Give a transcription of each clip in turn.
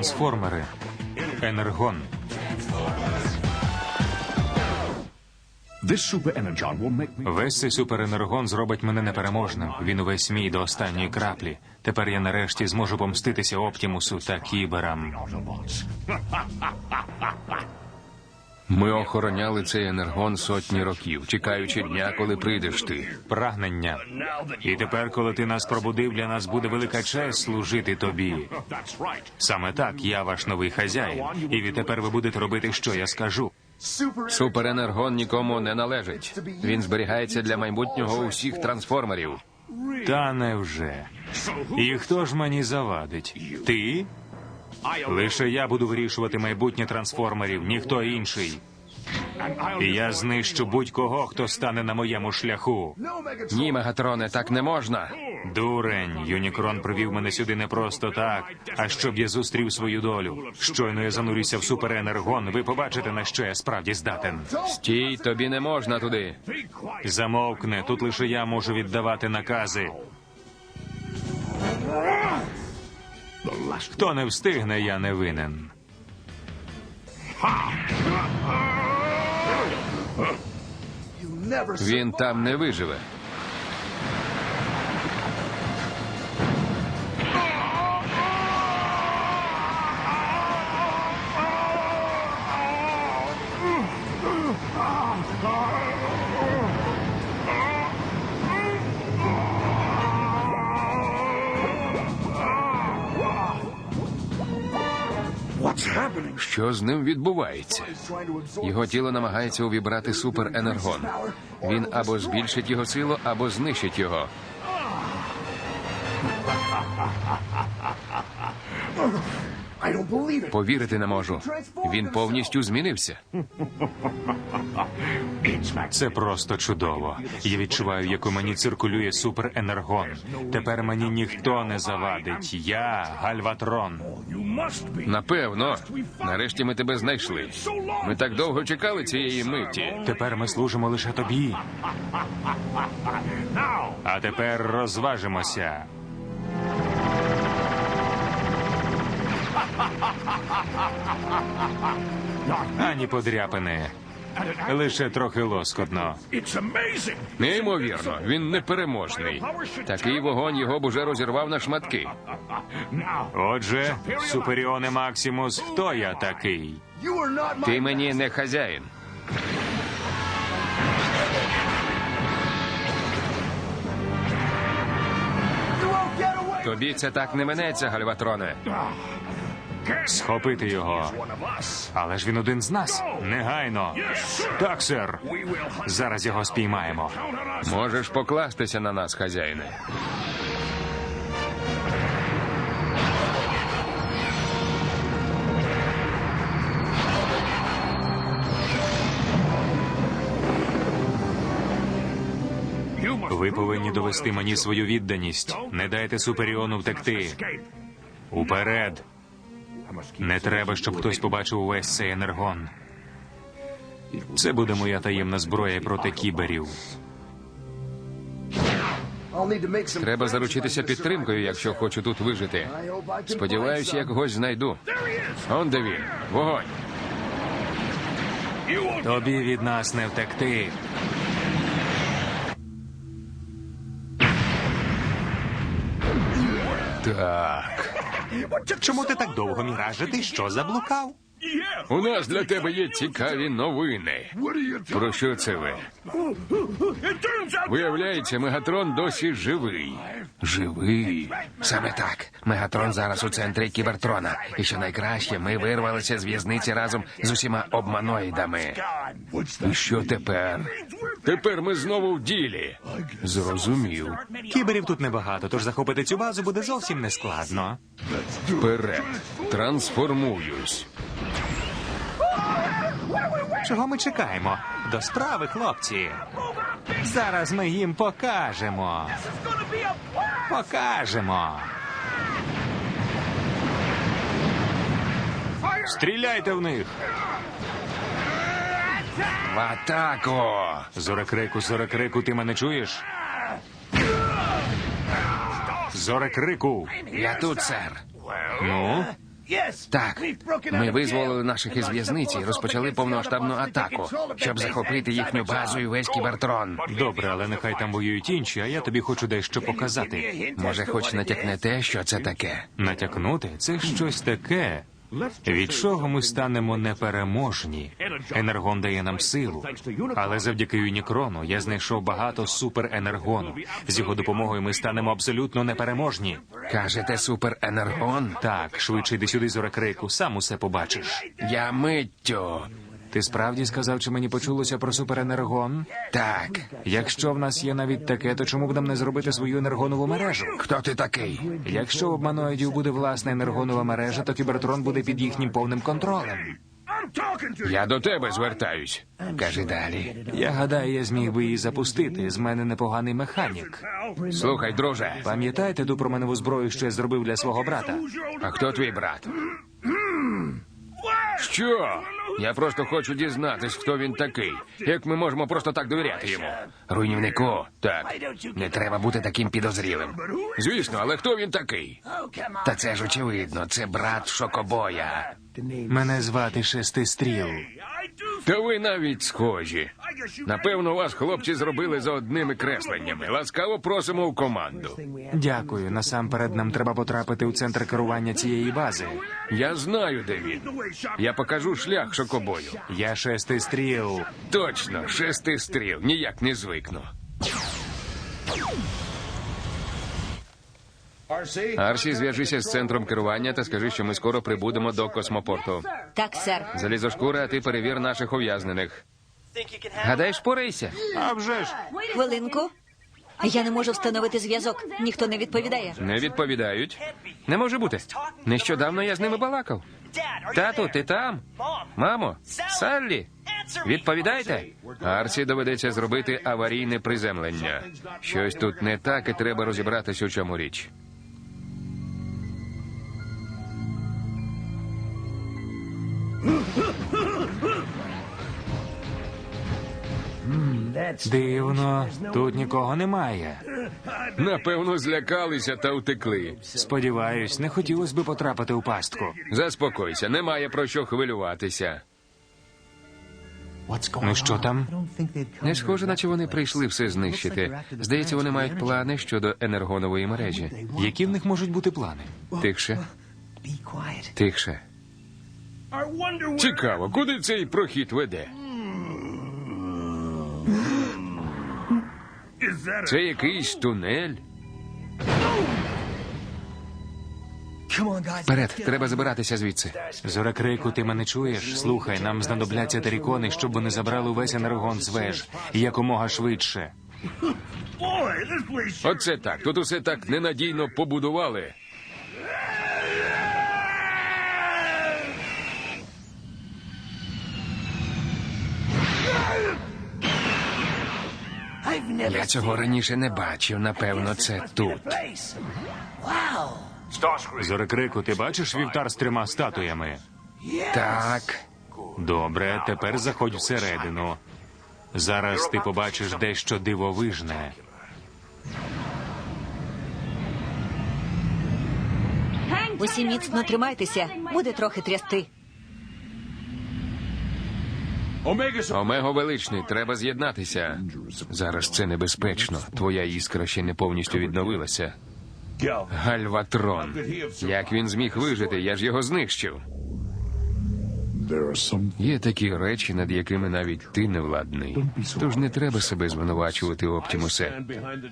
Трансформери. Енергон. Весь цей суперенергон зробить мене непереможним. Він увесь мій до останньої краплі. Тепер я нарешті зможу помститися Оптімусу та кіберам. Ми охороняли цей енергон сотні років, чекаючи дня, коли прийдеш ти. Прагнення. І тепер, коли ти нас пробудив, для нас буде велика честь служити тобі. Саме так, я ваш новий хазяїн. І відтепер ви будете робити, що я скажу. Суперенергон нікому не належить. Він зберігається для майбутнього усіх трансформерів. Та невже. І хто ж мені завадить? Ти? Лише я буду вирішувати майбутнє трансформерів, ніхто інший. І я знищу будь-кого, хто стане на моєму шляху. Ні, Мегатроне, так не можна. Дурень, Юнікрон привів мене сюди не просто так, а щоб я зустрів свою долю. Щойно я занурюся в суперенергон, ви побачите, на що я справді здатен. Стій, тобі не можна туди. Замовкне, тут лише я можу віддавати накази. Хто не встигне, я не винен. Він там не виживе. What's Що з ним відбувається? Його тіло намагається увібрати суперенергон. Він або збільшить його силу, або знищить його. Повірити не можу. Він повністю змінився. Це просто чудово. Я відчуваю, як у мені циркулює суперенергон. Тепер мені ніхто не завадить. Я Гальватрон. Напевно, нарешті ми тебе знайшли. Ми так довго чекали цієї миті. Тепер ми служимо лише тобі. А тепер розважимося. Ані подряпини. Лише трохи лоскотно. Неймовірно, він непереможний. Такий вогонь його б уже розірвав на шматки. Отже, Суперіоне Максимус, хто я такий? Ти мені не хазяїн. Тобі це так не минеться, Гальватроне. Схопити його. Але ж він один з нас. Негайно. Так, сер. Зараз його спіймаємо. Можеш покластися на нас, хазяїне. Ви повинні довести мені свою відданість. Не дайте Суперіону втекти. Уперед. Не треба, щоб хтось побачив увесь цей енергон. Це буде моя таємна зброя проти кіберів. Треба заручитися підтримкою, якщо хочу тут вижити. Сподіваюся, я когось знайду. Он де він. Вогонь. Тобі від нас не втекти. Так. Чому ти так довго міраже? Ти що заблукав? У нас для тебе є цікаві новини. Про що це ви? Виявляється, Мегатрон досі живий. Живий. Саме так. Мегатрон зараз у центрі кібертрона. І що найкраще, ми вирвалися з в'язниці разом з усіма обманоїдами. І що тепер? Тепер ми знову в ділі. Зрозумів. Кіберів тут небагато, тож захопити цю базу буде зовсім нескладно. Вперед. Трансформуюсь. Чого ми чекаємо? До справи, хлопці. Зараз ми їм покажемо. Покажемо. Стріляйте в них. В атаку! Зорекрику, зорекрику, ти мене чуєш? Зорекрику. Я тут, сер. Ну, Так, ми визволили наших із в'язниці і розпочали повноштабну атаку, щоб захопити їхню базу і весь кібертрон. Добре, але нехай там воюють інші, а я тобі хочу дещо показати. Може, хоч натякне те, що це таке? Натякнути це щось таке, від чого ми станемо непереможні. Енергон дає нам силу. Але завдяки Юнікрону я знайшов багато суперенергону. З його допомогою ми станемо абсолютно непереможні. Кажете, суперенергон? Так, швидше йди сюди, зорекрику, сам усе побачиш. Я миттю. Ти справді сказав, чи мені почулося про суперенергон? Так, Якщо в нас є навіть таке, то чому б нам не зробити свою енергонову мережу? хто ти такий? Якщо у обманоїдів буде власна енергонова мережа, то кібертрон буде під їхнім повним контролем. Я до тебе звертаюсь. Кажи далі. Я гадаю, я зміг би її запустити. З мене непоганий механік. Слухай, друже, Пам'ятаєте ту променеву зброю, що я зробив для свого брата? а хто твій брат? Що? Я просто хочу дізнатись, хто він такий. Як ми можемо просто так довіряти йому? Руйнівнику, так. Не треба бути таким підозрілим. Звісно, але хто він такий? Та це ж очевидно, це брат шокобоя. Мене звати Шестистріл. Та ви навіть схожі. Напевно, вас хлопці зробили за одними кресленнями. Ласкаво просимо в команду. Дякую. Насамперед нам треба потрапити у центр керування цієї бази. Я знаю, де він. Я покажу шлях шокобою. Я Шестистріл. Точно, шести стріл, ніяк не звикну. Арсі, зв'яжися з центром керування та скажи, що ми скоро прибудемо до космопорту. Так, сер. Залізошкура, а ти перевір наших ув'язнених. Гадаєш, порейся? А вже ж. Хвилинку. Я не можу встановити зв'язок. Ніхто не відповідає. Не відповідають. Не може бути. Нещодавно я з ними балакав. Тату, ти там? Мамо, Саллі, відповідайте. Арсі доведеться зробити аварійне приземлення. Щось тут не так, і треба розібратися, у чому річ. Дивно, тут нікого немає. Напевно, злякалися та втекли. Сподіваюсь, не хотілося би потрапити у пастку. Заспокойся, немає про що хвилюватися. Ну що там? Не схоже, наче вони прийшли все знищити. Здається, вони мають плани щодо енергонової мережі. Які в них можуть бути плани? Тихше, тихше. Цікаво, куди цей прохід веде? Це якийсь тунель. Вперед, треба забиратися звідси. Зорекрику, ти мене чуєш? Слухай, нам знадобляться терікони, щоб вони забрали увесь енергон з веж якомога швидше. Оце так. Тут усе так ненадійно побудували. Я цього раніше не бачив. Напевно, це тут. Зорекрику, ти бачиш вівтар з трьома статуями? Так. Добре, тепер заходь всередину. Зараз ти побачиш дещо дивовижне. Усі міцно тримайтеся. Буде трохи трясти. Омего величний, треба з'єднатися. Зараз це небезпечно. Твоя іскра ще не повністю відновилася. Гальватрон. Як він зміг вижити? Я ж його знищив. Є такі речі, над якими навіть ти не владний. Тож не треба себе звинувачувати, Оптімусе.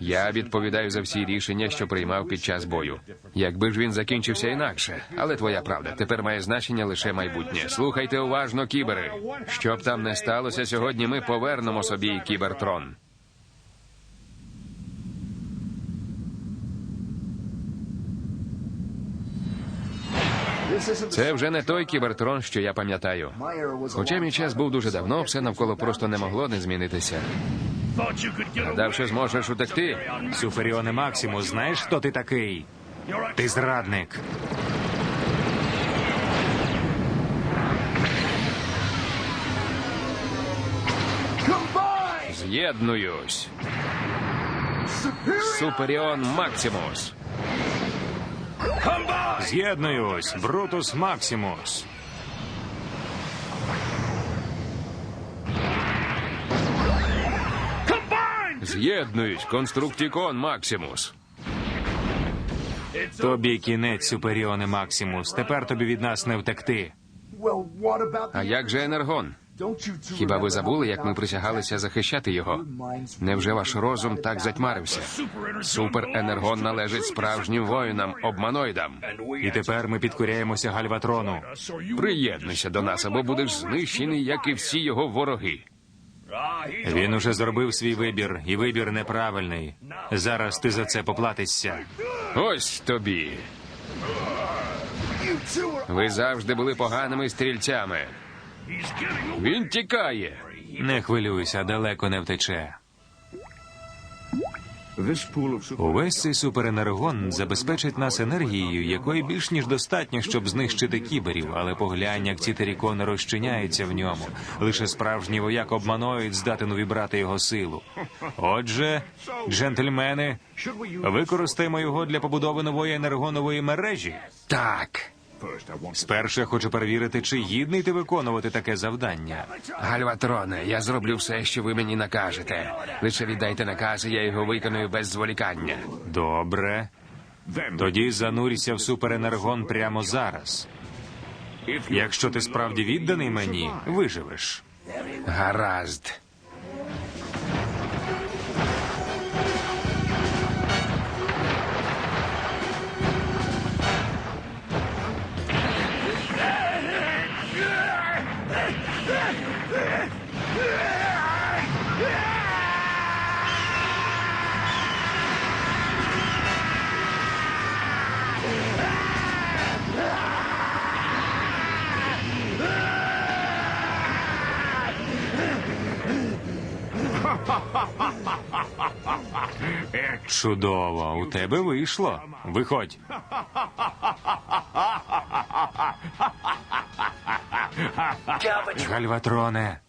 Я відповідаю за всі рішення, що приймав під час бою. Якби ж він закінчився інакше, але твоя правда тепер має значення лише майбутнє. Слухайте уважно, кібери. Щоб там не сталося, сьогодні ми повернемо собі кібертрон. Це вже не той кібертрон, що я пам'ятаю. Хоча мій час був дуже давно, все навколо просто не могло не змінитися. Гадав, що зможеш утекти. Суперіоне Максимус, знаєш, хто ти такий? Ти зрадник. З'єднуюсь. Суперіон Максимус. З'єднуюсь, Брутус Максимус. З'єднуюсь, конструктікон Максимус. Тобі кінець, Суперіоне Максимус. Тепер тобі від нас не втекти. А як же енергон? Хіба ви забули, як ми присягалися захищати його? Невже ваш розум так затьмарився? Суперенергон належить справжнім воїнам, обманоїдам. І тепер ми підкоряємося Гальватрону. Приєднуйся до нас, або будеш знищений, як і всі його вороги. Він уже зробив свій вибір, і вибір неправильний. Зараз ти за це поплатишся. Ось тобі. Ви завжди були поганими стрільцями. Він тікає. Не хвилюйся, далеко не втече. Увесь цей суперенергон забезпечить нас енергією, якої більш ніж достатньо, щоб знищити кіберів. Але поглянь, як ці терікони розчиняються в ньому. Лише справжній вояк обманоїд здатен увібрати його силу. Отже, джентльмени, використаємо його для побудови нової енергонової мережі. Так. Спершу я хочу перевірити, чи гідний ти виконувати таке завдання. Гальватроне, я зроблю все, що ви мені накажете. Лише віддайте накази, я його виконую без зволікання. Добре. Тоді занурься в суперенергон прямо зараз. Якщо ти справді відданий мені, виживеш. Гаразд. Чудово, у тебе вийшло. Виходь. Гальватроне.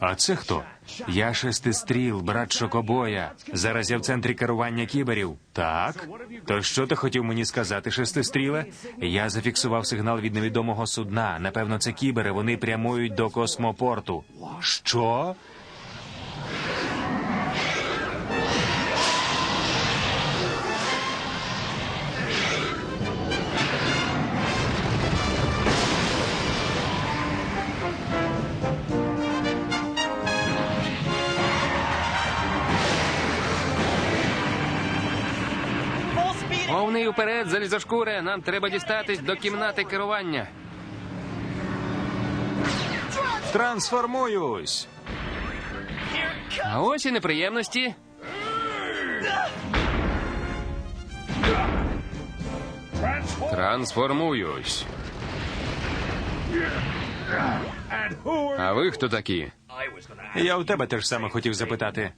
А це хто? Я шестистріл, брат Шокобоя. Зараз я в центрі керування кіберів. Так? То що ти хотів мені сказати, шестистріле? Я зафіксував сигнал від невідомого судна. Напевно, це кібери. Вони прямують до космопорту. Що? Повний уперед, залізошкуре. Нам треба дістатись до кімнати керування. Трансформуюсь. А ось і неприємності. Трансформуюсь. А ви хто такі? Я у тебе теж саме хотів запитати.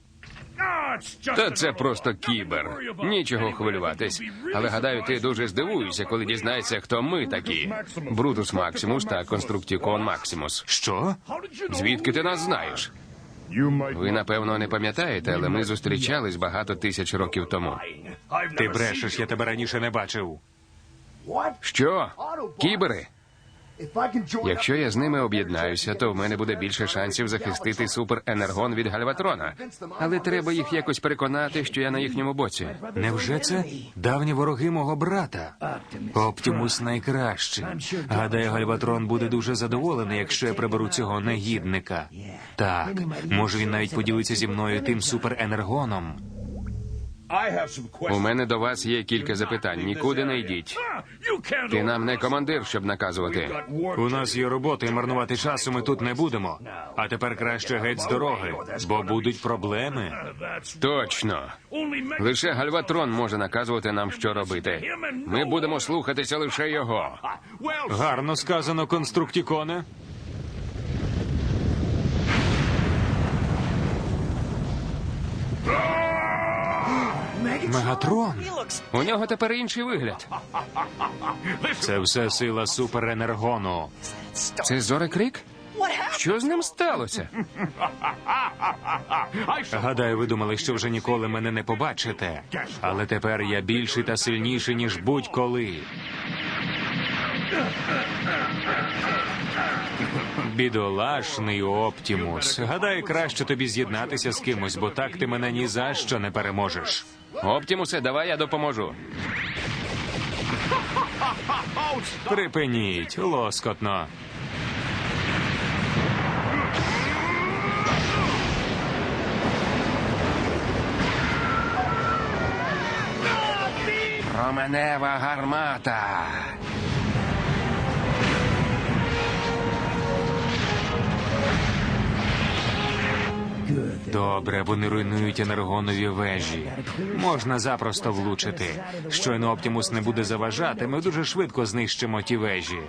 Та це просто кібер. Нічого хвилюватись. Але гадаю, ти дуже здивуєшся, коли дізнаєшся, хто ми такі. Брутус Максимус та Конструктікон Максимус. Що? Звідки ти нас знаєш? Ви напевно не пам'ятаєте, але ми зустрічались багато тисяч років тому. Ти брешеш, я тебе раніше не бачив. Що? Кібери? Якщо я з ними об'єднаюся, то в мене буде більше шансів захистити суперенергон від Гальватрона. Але треба їх якось переконати, що я на їхньому боці. Невже це давні вороги мого брата? Оптимус найкращий. Гадаю, Гальватрон буде дуже задоволений, якщо я приберу цього негідника. Так, може він навіть поділиться зі мною тим суперенергоном. У мене до вас є кілька запитань. Нікуди не йдіть. Ти нам не командир, щоб наказувати. У нас є робота, і марнувати часу ми тут не будемо. А тепер краще геть з дороги, бо будуть проблеми. Точно. Лише Гальватрон може наказувати нам, що робити. Ми будемо слухатися лише його. Гарно сказано, конструктіконе. Мегатрон. У нього тепер інший вигляд. Це все сила суперенергону. Це зорекрик? Що з ним сталося? Гадаю, ви думали, що вже ніколи мене не побачите. Але тепер я більший та сильніший, ніж будь-коли. Бідолашний Оптімус. Гадаю, краще тобі з'єднатися з кимось, бо так ти мене ні за що не переможеш. Оптімусе, давай я допоможу. Припиніть, лоскотно. Променева гармата. Добре, вони руйнують енергонові вежі. Можна запросто влучити. Щойно Оптімус не буде заважати, ми дуже швидко знищимо ті вежі.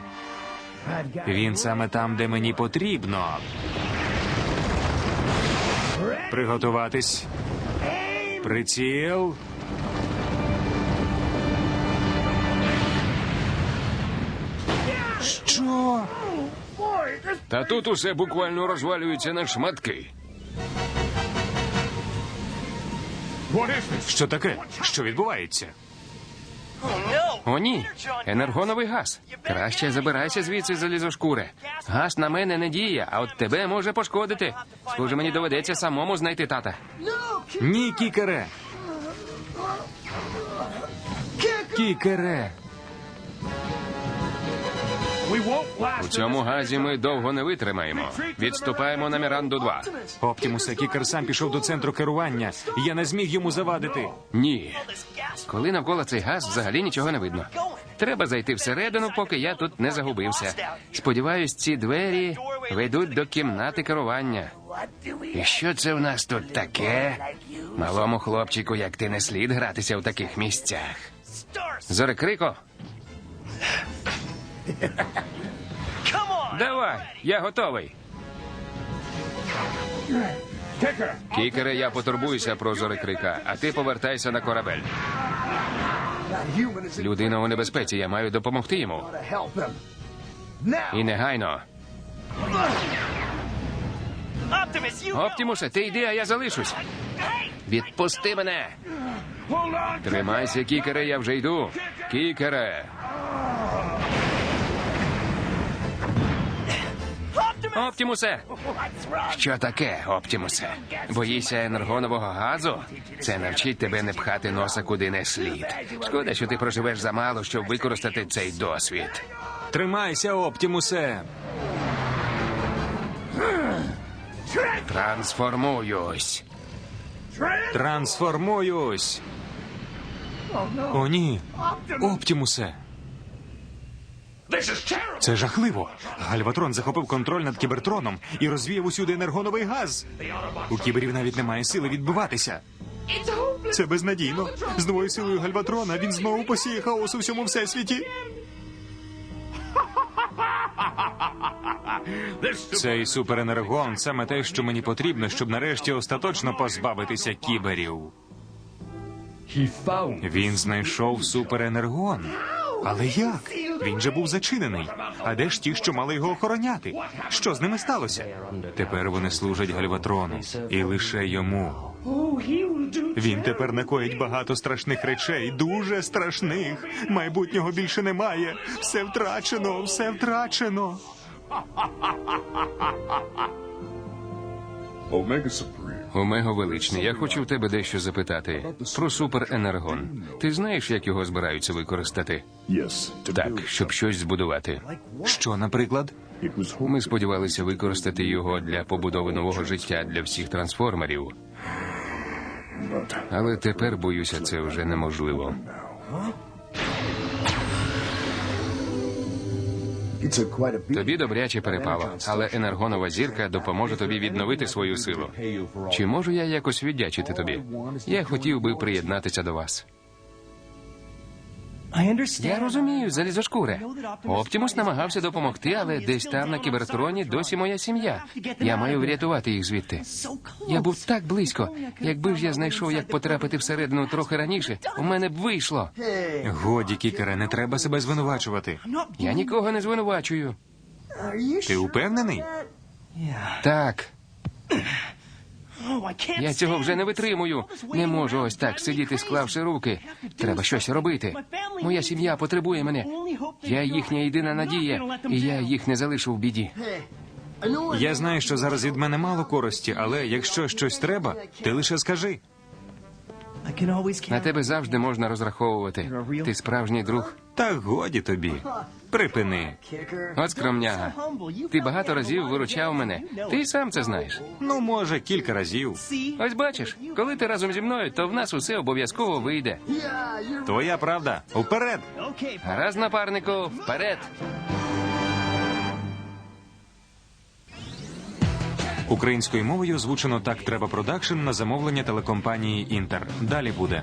Він саме там, де мені потрібно. Приготуватись. Приціл. Що? Та тут усе буквально розвалюється на шматки. Що таке? Що відбувається? О, ні. Енергоновий газ. Краще забирайся звідси залізошкуре. Газ на мене не діє, а от тебе може пошкодити. Схоже, мені доведеться самому знайти тата. Ні, кікере. Кікере. У цьому газі ми довго не витримаємо. Відступаємо на Міранду 2. Оптімусе, кікер сам пішов до центру керування. Я не зміг йому завадити. Ні. Коли навколо цей газ взагалі нічого не видно. Треба зайти всередину, поки я тут не загубився. Сподіваюсь, ці двері ведуть до кімнати керування. І що це в нас тут таке? Малому хлопчику, як ти не слід гратися в таких місцях. Зорекрико, давай, я готовий. Кікере, я потурбуюся про зорекрика, а ти повертайся на корабель. Людина у небезпеці, я маю допомогти йому. І негайно. Оптімусе, ти йди, а я залишусь. Відпусти мене. Тримайся, кікере, я вже йду. Кікере. Оптімусе! Що таке, Оптімусе? Боїшся енергонового газу? Це навчить тебе не пхати носа куди не слід. Шкода, що ти проживеш замало, щоб використати цей досвід. Тримайся, Оптімусе. Трансформуюсь. Трансформуюсь. О, ні. Оптімусе. Це жахливо. Гальватрон захопив контроль над кібертроном і розвіяв усюди енергоновий газ. У кіберів навіть немає сили відбиватися. Це безнадійно. З новою силою Гальватрона він знову посіє хаос у всьому всесвіті. Цей суперенергон саме те, що мені потрібно, щоб нарешті остаточно позбавитися кіберів. Він знайшов суперенергон. Але як? Він же був зачинений. А де ж ті, що мали його охороняти? Що з ними сталося? Тепер вони служать Гальватрону, і лише йому. Він тепер накоїть багато страшних речей, дуже страшних. Майбутнього більше немає. Все втрачено, все втрачено. Омего величний, я хочу в тебе дещо запитати про суперенергон. Ти знаєш, як його збираються використати? Так, щоб щось збудувати. Що, наприклад? Ми сподівалися використати його для побудови нового життя для всіх трансформерів. Але тепер боюся, це вже неможливо. Тобі добряче перепало, але енергонова зірка допоможе тобі відновити свою силу. Чи можу я якось віддячити тобі? Я хотів би приєднатися до вас. Я розумію, залізошкуре. Оптімус намагався допомогти, але десь там на кібертроні досі моя сім'я. Я маю врятувати їх звідти. Я був так близько. Якби ж я знайшов, як потрапити всередину трохи раніше, у мене б вийшло. Годі, кікере, не треба себе звинувачувати. Я нікого не звинувачую. Ти упевнений? Так, Я цього вже не витримую. Не можу ось так сидіти, склавши руки. Треба щось робити. Моя сім'я потребує мене. Я їхня єдина надія, і я їх не залишу в біді. Я знаю, що зараз від мене мало користі, але якщо щось треба, ти лише скажи. На тебе завжди можна розраховувати. Ти справжній друг. Та годі тобі. Припини. От скромняга. Ти багато разів виручав мене. Ти й сам це знаєш. Ну, може, кілька разів. Ось бачиш, коли ти разом зі мною, то в нас усе обов'язково вийде. Твоя правда. Уперед! Гаразд, напарнику, вперед! Українською мовою озвучено так треба продакшн на замовлення телекомпанії Інтер. Далі буде.